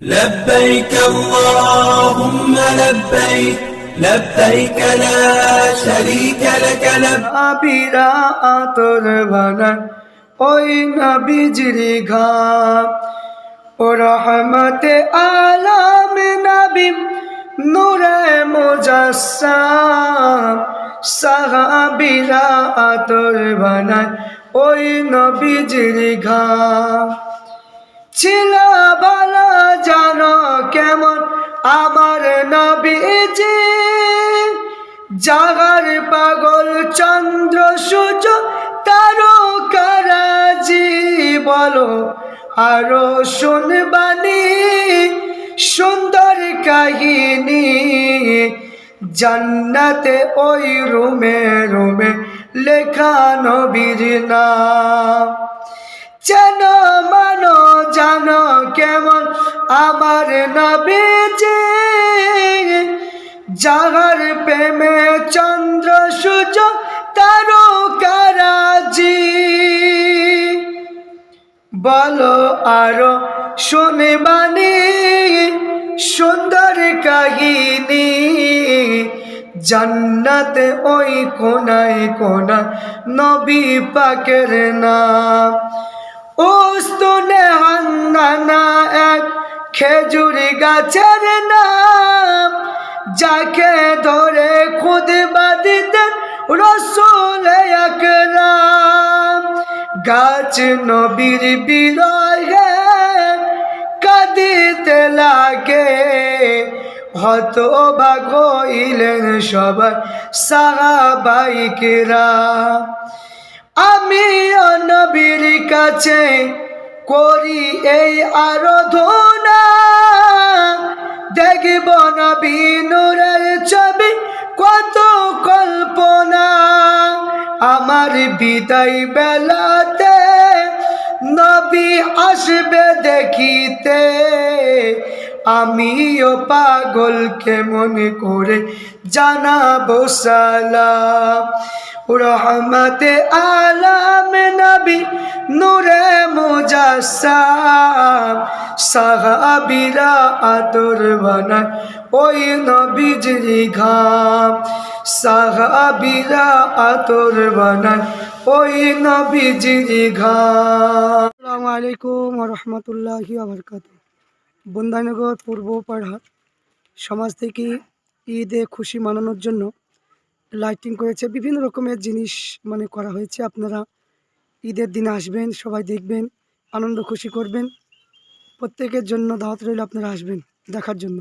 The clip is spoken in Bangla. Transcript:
لبيك اللهم لبيك لبيك لا شريك لك لبيك আবিরা আতর বানায় ওই নবীজির ঘাম ও রহমতে আলাম নবী নূরে মুজাসসাম সাহাবিরা আতর বানায় ওই নবীজির ঘাম ছিল ভালো জানো কেমন আমার নবীজি? জাগার পাগল চন্দ্র সূর্য তারকারাজি বলো আরও শুনবানি সুন্দর কাহিনী। জান্নাতে ওই রুমে রুমে লেখা নবীর কেমন আমার নবীজি, যাহার প্রেমে চন্দ্র, সূর্য, তারকারাজি। বলো আরও শুনে বাণী সুন্দর কাহিনী, জান্নাতে ওই কোনায় কোনা নবী পাকের নাম। খেজুর গাছের নাম, যাকে ধরে খুদ বাদিতেন রসুল একরাম। গাছ নবীর বিরহে কাঁদিতে লাগে হত ভাগ হইলেন সবাই সাহাবাইকেরা আমি নবীর কাছে করি এই আরাধনা। দেখব নবী বিনুরের ছবি, কত কল্পনা। আমার বিদায় বেলাতে নবী আসবে দেখিতে। আমিও পাগল কেমন করে জানাব সালাম। রহমতে আলাম নবী নূরে মুজাসাম সাহাবিরা আতর বানায় ওই নবীজির ঘাম। সাহাবিরা আতর বানায় ওই নবীজির ঘাম। আসসালামু আলাইকুম রহমতুল্লাহি আবরকাত বন্দানগর পূর্ব পাড়া সমাজ থেকে ঈদে খুশি মানানোর জন্য লাইটিং করেছে। বিভিন্ন রকমের জিনিস মানে করা হয়েছে। আপনারা ঈদের দিনে আসবেন, সবাই দেখবেন, আনন্দ খুশি করবেন। প্রত্যেকের জন্য দাওয়াত রইল, আপনারা আসবেন দেখার জন্য।